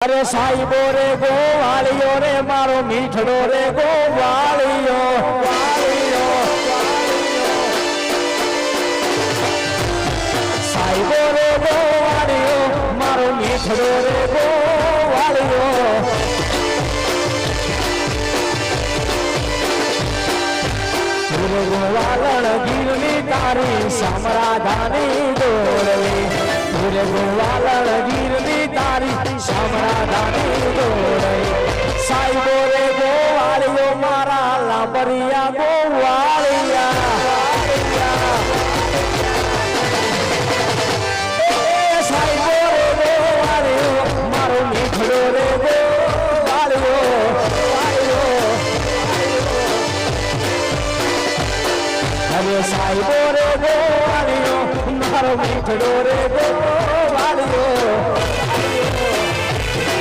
અરે સાહેબો રે ગોવાળિયો રે, મારો મીઠડો રે ગોવાળિયો વાળીઓ સાહેબો રે ગોવાળિયો મારો મીઠડો રે ગોવાળિયો ગુરગુવાલણ ગીરની તારી સમરાધાની ગુરગુવાલણ ગીરની તારી સમરાધાની દોડલી સાઈબો રે ગોવાળિયો મારા લાંબરિયા ગોવાળિયા સાહેબો રે ગોવાળિયો મારો મીઠડો રે ગો